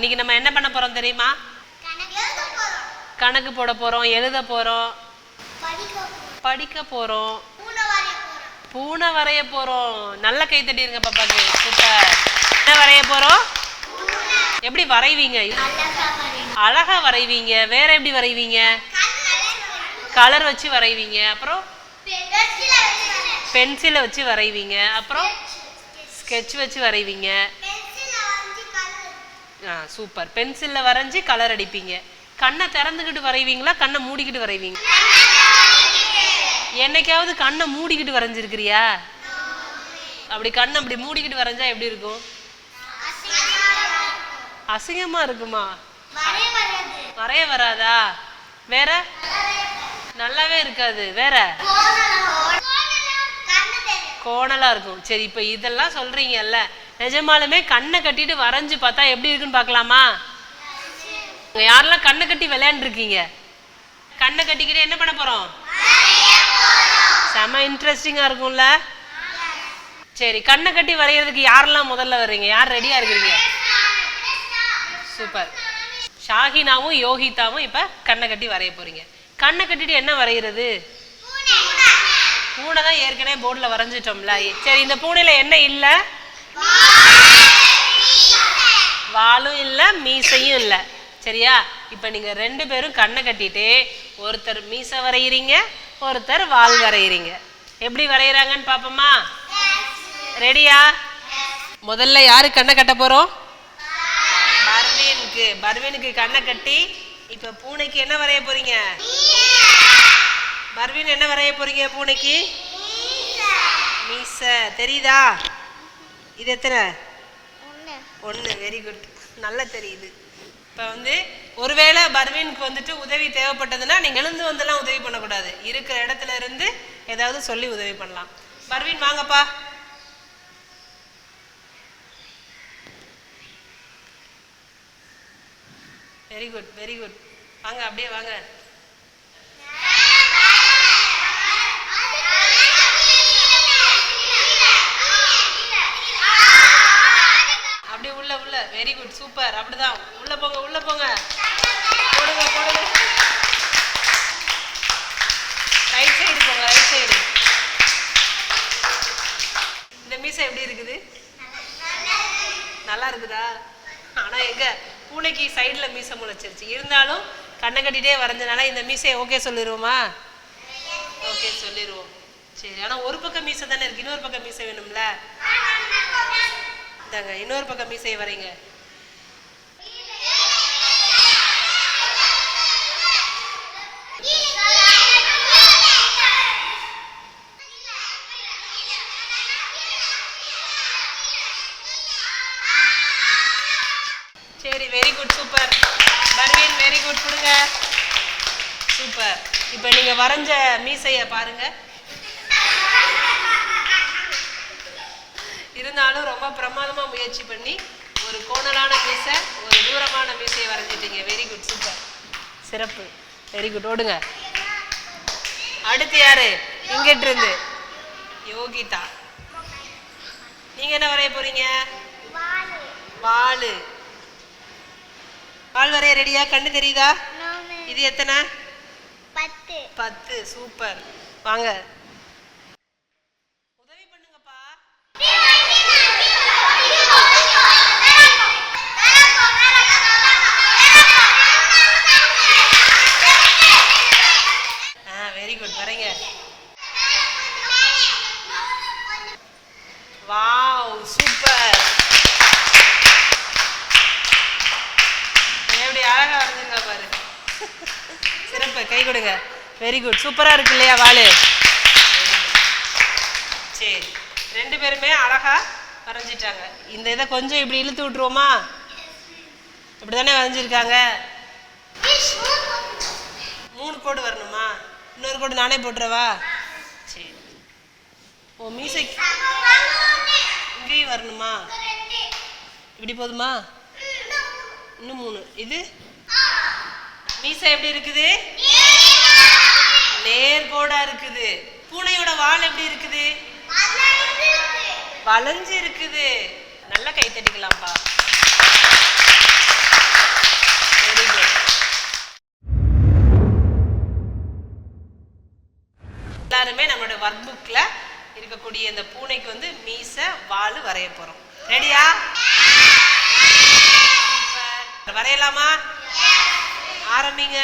இன்னைக்கு நம்ம என்ன பண்ண போறோம் தெரியுமா? கணக்கு போட போறோம் எழுத போறோம் படிக்க போறோம் பூனை வரைய போறோம். நல்ல கை தட்டிருங்க பாப்பாக்கு. சூப்பர். என்ன வரைய போறோம். எப்படி வரைவீங்க? அழகா வரைவீங்க. வேற எப்படி வரைவீங்க? கலர் வச்சு வரைவீங்க. அப்புறம் பென்சிலை வச்சு வரைவீங்க. அப்புறம் ஸ்கெட்ச் வச்சு வரைவீங்க. ஆ சூப்பர். பென்சிலில் வரைஞ்சி கலர் அடிப்பீங்க. கண்ணை திறந்துக்கிட்டு வரைவீங்களா? கண்ணை மூடிக்கிட்டு வரைவீங்க? என்னைக்காவது கண்ணை மூடிக்கிட்டு வரைஞ்சிருக்கிறியா? அப்படி கண்ணை அப்படி மூடிக்கிட்டு வரைஞ்சா எப்படி இருக்கும்? அசிங்கமா இருக்குமா? வரைய வராதா? வேற? நல்லாவே இருக்காது. வேற? கோணலா இருக்கும். சரி இப்போ இதெல்லாம் சொல்றீங்கல்ல. நிஜமாலுமே கண்ணை கட்டிட்டு வரைஞ்சு பார்த்தா எப்படி இருக்குன்னு பார்க்கலாமா? இங்க யாரெல்லாம் கண்ணை கட்டி விளையாண்டுருக்கீங்க? கண்ணை கட்டிக்கிட்டு என்ன பண்ண போறோம்? செம இன்ட்ரெஸ்டிங்கா இருக்கும்ல. சரி கண்ணை கட்டி வரைகிறதுக்கு யாரெல்லாம் முதல்ல வர்றீங்க? யார் ரெடியா இருக்கிறீங்க? சூப்பர் ஷாஹினாவும் யோகிதாவும் இப்ப கண்ணை கட்டி வரைய போறீங்க. கண்ணை கட்டிட்டு என்ன வரைகிறது பூனை தான் ஏற்கனவே போர்டில் வரைஞ்சிட்டோம்ல. சரி இந்த பூனையில் என்ன இல்லை? வாலும் இல்லை மீசையும் இல்லை. சரியா? இப்போ நீங்கள் ரெண்டு பேரும் கண்ணை கட்டிட்டு ஒருத்தர் மீசை வரைகிறீங்க ஒருத்தர் வால் வரைகிறீங்க எப்படி வரைகிறாங்கன்னு பார்ப்போமா ரெடியா முதல்ல யாரு கண்ணை கட்ட போகிறோம் பர்வீனுக்கு. பர்வீனுக்கு கண்ணை கட்டி இப்போ பூனைக்கு என்ன வரைய போறீங்க? பர்வீன் என்ன வரைய போறீங்க பூனைக்கு? மீசை. தெரியுதா? இது எத்தனை? ஒன்று வெரி குட் நல்லா தெரியுது. இப்போ வந்து ஒருவேளை பர்வீனுக்கு வந்துட்டு உதவி தேவைப்பட்டதுன்னா நீங்கள் எழுந்து வந்தெல்லாம் உதவி பண்ணக்கூடாது. இருக்கிற இடத்துல இருந்து ஏதாவது சொல்லி உதவி பண்ணலாம். பர்வீன் வாங்கப்பா. வெரி குட் வெரி குட் வாங்க அப்படியே வாங்க அப்படியே உள்ள உள்ள வெரி குட் சூப்பர் அப்படிதான். உள்ள போங்க உள்ள போங்க. போடுங்க போடுங்க. ரைட் சைடு போங்க ரைட் சைடு இந்த மீசை எப்படி இருக்குது? நல்லா இருக்குதா? ஆனா எங்க? பூனைக்கு சைடுல மீசை முளைச்சிருச்சு. இருந்தாலும் கண்ணை கட்டிட்டே வரைஞ்சனால இந்த மீசையை ஓகே சொல்லிடுவோமா ஓகே சொல்லிடுவோம் சரி ஆனா ஒரு பக்கம் மீசை தானே இருக்கு. இன்னொரு பக்கம் மீசை வேணும்ல? இந்தாங்க இன்னொரு பக்கம் மீசையை வரீங்க சரி very good super Parveen very good கொடுங்க சூப்பர் இப்போ நீங்க வரைஞ்ச மீசையை பாருங்க. இருந்தாலும் ரொம்ப பிரமாதமா முயற்சி பண்ணி ஒரு கோணலான மீசை ஒரு தூரமான மீசையை வரைஞ்சிட்டீங்க. வெரி குட் சூப்பர் சிறப்பு. வெரி குட் ஓடுங்க. அடுத்து யாரு? இங்கிட்டு இருந்து யோகிதா. நீங்க என்ன வரைய போறீங்க? வாலு. வால். வரைய ரெடியா கண்ணு தெரியுதா? இது எத்தனை? பத்து. சூப்பர். வாங்க உதவி பண்ணுங்கப்பா ஆ வெரி குட் வரீங்க வாவ் சூப்பர் எப்படி அழகா வரைஞ்சிருக்கா பாரு கை கொடுங்க வெரி குட் சூப்பராக இருக்கு இல்லையா வாலு? சரி. ரெண்டு பேருமே அழகா வரைஞ்சிட்டாங்க. இந்த இதை கொஞ்சம் இப்படி இழுத்து விட்டுருவோமா? இப்படி தானே வரைஞ்சிருக்காங்க. மூணு கோடு வரணுமா? இன்னொரு கோடு நானே போட்டுறவா? சரி. ஓ மீசை இங்கேயும் வரணுமா? இப்படி போதுமா? இன்னும் மூணு. இது? மீசை எப்படி இருக்குது நேர்கோடா இருக்குது பூனையோட வால் எப்படி இருக்குது? வளைஞ்சு இருக்குது. நல்லா கை தட்டிக்கலாம்ப்பா. வெரி குட் எல்லாருமே நம்மளோட ஒர்க் புக்ல இருக்கக்கூடிய இந்த பூனைக்கு வந்து மீசை வால் வரைய போறோம். ரெடியா வரையலாமா? ஆரம்பிங்க.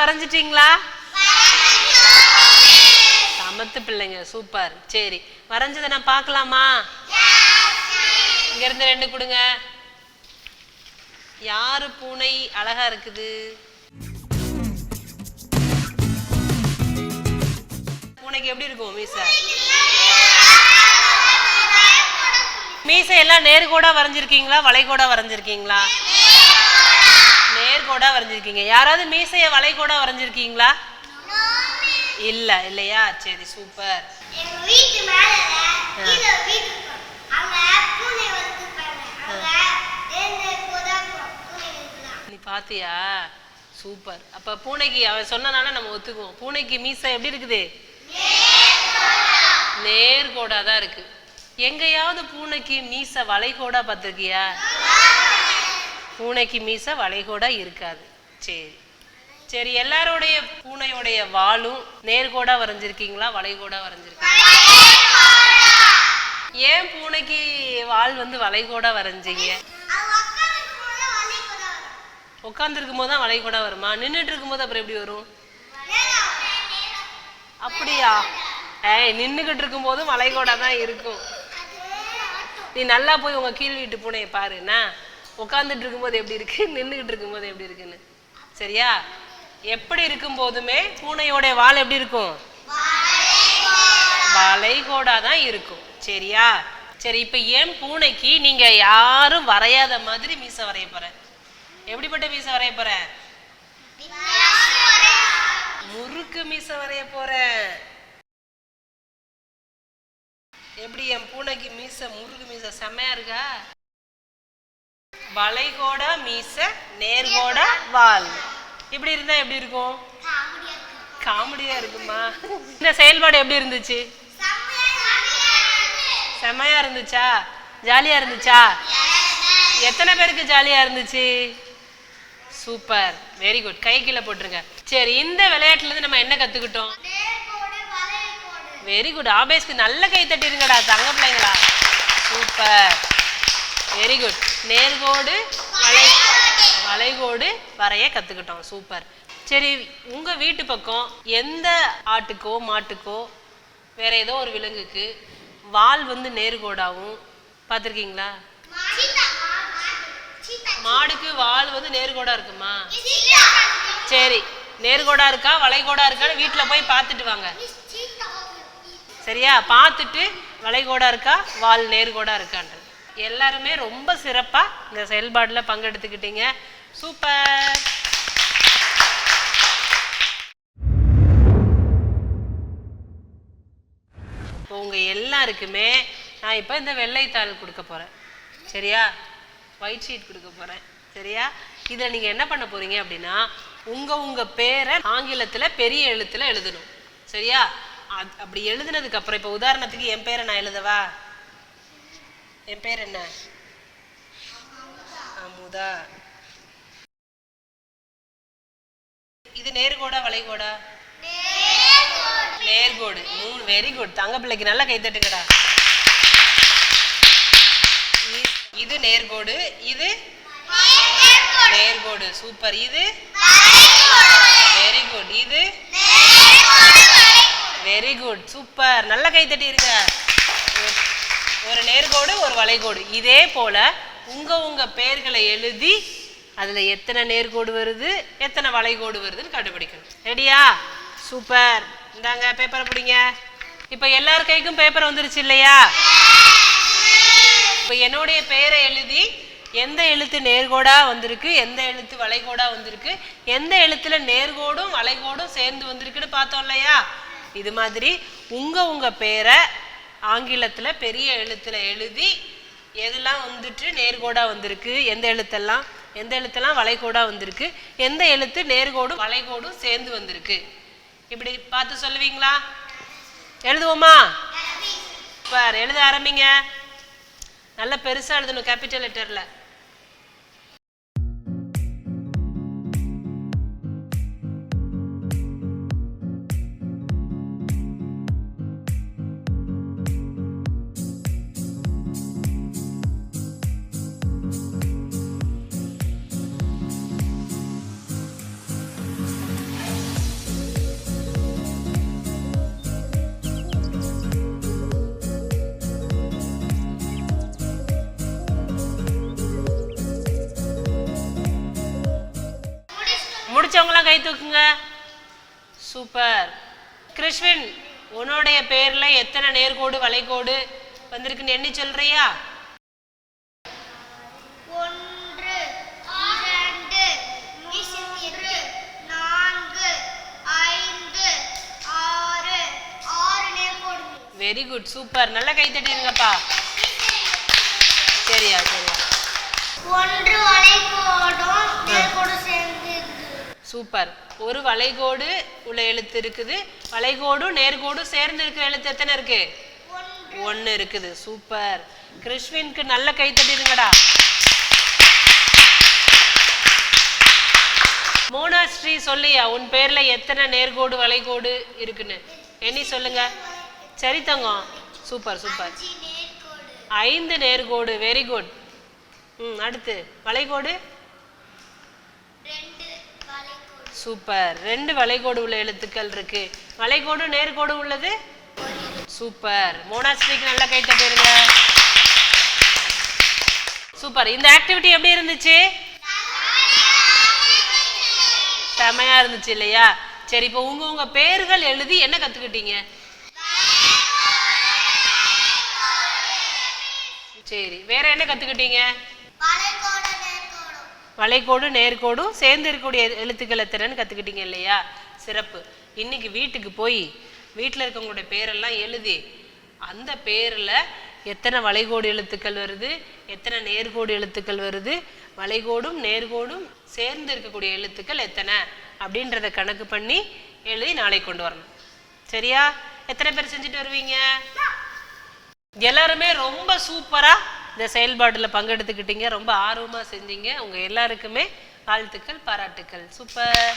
வரைஞ்சிட்டீங்களா? சமத்து பிள்ளைங்க சூப்பர். சரி வரைஞ்சதை நான் பார்க்கலாமா? இங்க இருந்து ரெண்டு கொடுங்க. யாரு பூனை அழகா இருக்குது? பூனைக்கு எப்படி இருக்கும் மீசை? மீசை எல்லாம் நேர்கோடா வரைஞ்சிருக்கீங்களா வளைகோடா வரைஞ்சிருக்கீங்களா? நேர்கோடா வரைஞ்சிருக்கீங்க. யாராவது மீசைய வளைகோடா வரைஞ்சிருக்கீங்களா? இல்ல இல்லையா? சரி சூப்பர். நீ பாத்தியா? சூப்பர் அப்ப பூனைக்கு அவன் சொன்னனால நம்ம ஒத்துக்குவோம். பூனைக்கு மீசை எப்படி இருக்குது? நேர்கோடா தான் இருக்கு. எங்கேயாவது பூனைக்கு மீசை வளைகோடா பார்த்திருக்கியா? பூனைக்கு மீசை வளைகோடா இருக்காது. சரி. சரி எல்லாருடைய பூனையுடைய வாலும் நேர்கோடா வரைஞ்சிருக்கீங்களா? வளைகோடா வரைஞ்சிருக்கீங்களா? ஏன் பூனைக்கு வால் வந்து வளைகோடா வரைஞ்சீங்க? உட்காந்துருக்கும் போது தான் வளைகோடா வருமா? நின்றுட்டு இருக்கும்போது அப்புறம் எப்படி வரும்? அப்படியா? ஏய் நின்றுக்கிட்டு இருக்கும்போதும் வளைகோடா தான் இருக்கும். நீ நல்லா போய் உங்கள் கீழ் வீட்டு பூனையை பாருண்ணா உட்காந்துட்டு இருக்கும்போது எப்படி இருக்கு? நின்றுக்கிட்டு இருக்கும்போது எப்படி இருக்குன்னு. சரியா? எப்படி இருக்கும் போதுமே பூனையோட வால் எப்படி இருக்கும்? வளைகோடா தான் இருக்கும். சரியா? சரி இப்போ ஏன் பூனைக்கு நீங்க யாரும் வரையாத மாதிரி மீசை வரைய போற? எப்படிப்பட்ட மீசை வரைய போற? முறுக்கு மீசை வரைய போறேன் எப்படி என் பூனைக்கு மீசை முறுக்கு மீசை செம்மையா இருக்கா? வளைகோட மீசை நேர்கோட வால். இப்படி இருந்தா எப்படி இருக்கும்? காமெடியா இருக்குமா? இந்த செயல்பாடு எப்படி இருந்துச்சு? செம்மையா இருந்துச்சா? ஜாலியா இருந்துச்சா? எத்தனை பேருக்கு ஜாலியா இருந்துச்சு? சூப்பர். வெரி குட் கை கீழே போட்டுருங்க. சரி இந்த விளையாட்டுல இருந்து நம்ம என்ன கத்துக்கிட்டோம்? வெரி குட் ஆபேஸ்க்கு நல்ல கை தட்டிருங்கடா தங்க பிள்ளைங்களா. சூப்பர். வெரி குட் நேர்கோடு வளை வளைகோடு வரைய கற்றுக்கிட்டோம் சூப்பர். சரி உங்கள் வீட்டு பக்கம் எந்த ஆட்டுக்கோ மாட்டுக்கோ வேற ஏதோ ஒரு விலங்குக்கு வால் வந்து நேர்கோடாகவும் பார்த்துருக்கீங்களா? மாடுக்கு வால் வந்து நேர்கோடா இருக்குமா? சரி நேர்கோடா இருக்கா வளைகோடா இருக்கான்னு வீட்டில் போய் பார்த்துட்டு வாங்க. சரியா? பார்த்துட்டு வளைகோடா இருக்கா வால் நேர்கோடா இருக்கான்ற எல்லாருமே ரொம்ப சிறப்பாக இந்த செயல்பாடில் பங்கெடுத்துக்கிட்டீங்க. சூப்பர். உங்கள் எல்லாருக்குமே நான் இப்போ இந்த வெள்ளைத்தாள் கொடுக்க போகிறேன் சரியா? ஒயிட் ஷீட் கொடுக்க போகிறேன் சரியா? இதில் நீங்கள் என்ன பண்ண போகிறீங்க அப்படின்னா உங்கள் உங்கள் பேரை ஆங்கிலத்தில் பெரிய எழுத்தில் எழுதணும். சரியா? அது அப்படி எழுதுனதுக்கப்புறம் இப்போ உதாரணத்துக்கு என் பேரை நான் எழுதவா? என் பேர் என்ன? அமுதா. இது நேர்கோடா வளைகோடா? நேர்கோடு. மூணு வெரி குட் தங்க பிள்ளைக்கு நல்லா கை தட்டுங்கடா. இது நேர்கோடு. இது நேர்கோடு. சூப்பர். இது வெரி குட் இது வெரி குட் சூப்பர். நல்ல கை தட்டி இருக்க ஒரு நேர்கோடு ஒரு வளைகோடு. இதே போல உங்கள் உங்கள் பெயர்களை எழுதி அதில் எத்தனை நேர்கோடு வருது எத்தனை வளைகோடு வருதுன்னு கண்டுபிடிக்கணும். ரெடியா சூப்பர் இந்தாங்க பேப்பரை பிடிங்க. இப்போ எல்லார் கைக்கும் பேப்பர் வந்துருச்சு இல்லையா? இப்போ என்னுடைய பெயரை எழுதி எந்த எழுத்து நேர்கோடாக வந்திருக்கு எந்த எழுத்து வளைகோடாக வந்திருக்கு எந்த எழுத்துல நேர்கோடும் வளைகோடும் சேர்ந்து வந்திருக்குன்னு பார்த்தோம் இல்லையா? இது மாதிரி உங்கள் உங்கள் பேரை ஆங்கிலத்துல பெரிய எழுத்துல எழுதி எதெல்லாம் வந்துட்டு நேர்கோடா வந்திருக்கு எந்த எழுத்தெல்லாம் எந்த எழுத்தெல்லாம் வளைகோடா வந்திருக்கு எந்த எழுத்து நேர்கோடும் வளைகோடும் சேர்ந்து வந்திருக்கு. இப்படி பார்த்து சொல்லுவீங்களா? எழுதுவோமா? பார் எழுத ஆரம்பிங்க. நல்ல பெருசா எழுதணும் கேபிட்டல் லெட்டர்ல கை தூக்குங்க. சூப்பர். கிருஷ்வின் உன்னுடைய பேர்ல எத்தனை நேர்கோடு வளைகோடு வந்திருக்குன்னு எண்ணி சொல்றியா? Very good super. நல்ல கை தட்டிருங்கப்பா. சரியா சரியா. ஒன்று வளைகோடும் நேர்கோடும் சேர்ந்து சூப்பர். ஒரு வளைகோடு உள்ள எழுத்து இருக்குது. வளைகோடும் நேர்கோடும் சேர்ந்து இருக்கிற எழுத்து எத்தனை இருக்கு? ஒன்று. இருக்குது. சூப்பர். கிருஷ்வின்க்கு நல்ல கை தட்டிருங்கடா மோனாஸ்ரீ சொல்லியா உன் பேர்ல எத்தனை நேர்கோடு வளைகோடு இருக்குன்னு? எண்ணி சொல்லுங்க. சரி தங்கம் சூப்பர். சூப்பர் ஐந்து நேர்கோடு. வெரி குட் ம் அடுத்து. வளைகோடு ரெண்டு வளைகோடு சூப்பர். ரெண்டு வளைகோடு உள்ள எழுத்துக்கள் இருக்கு. வளைகோடு நேர்கோடு உள்ளது? சூப்பர். மோனாஸ்ரீக்கு நல்ல கை தட்டிருங்க. சூப்பர். இந்த ஆக்டிவிட்டி எப்படி இருந்துச்சு? செமையா இருந்துச்சு இல்லையா? சரி இப்போ உங்க உங்க பேர்கள் எழுதி என்ன கத்துக்கிட்டீங்க? சரி வேற என்ன கத்துக்கிட்டீங்க? வளைகோடு நேர்கோடும் சேர்ந்து இருக்கக்கூடிய எழுத்துக்கள் எத்தனைன்னு கற்றுக்கிட்டீங்க இல்லையா? சிறப்பு. இன்னைக்கு வீட்டுக்கு போய் வீட்டில் இருக்கவங்களுடைய பேரெல்லாம் எழுதி அந்த பேரில் எத்தனை வளைகோடு எழுத்துக்கள் வருது எத்தனை நேர்கோடு எழுத்துக்கள் வருது வளைகோடும் நேர்கோடும் சேர்ந்து இருக்கக்கூடிய எழுத்துக்கள் எத்தனை அப்படின்றத கணக்கு பண்ணி எழுதி நாளைக்கு கொண்டு வரணும். சரியா? எத்தனை பேர் செஞ்சுட்டு வருவீங்க? எல்லாருமே ரொம்ப சூப்பராக இந்த செயல்பாடில் பங்கெடுத்துக்கிட்டீங்க ரொம்ப ஆர்வமாக செஞ்சீங்க. உங்கள் எல்லாருக்குமே வாழ்த்துக்கள் பாராட்டுக்கள். சூப்பர்.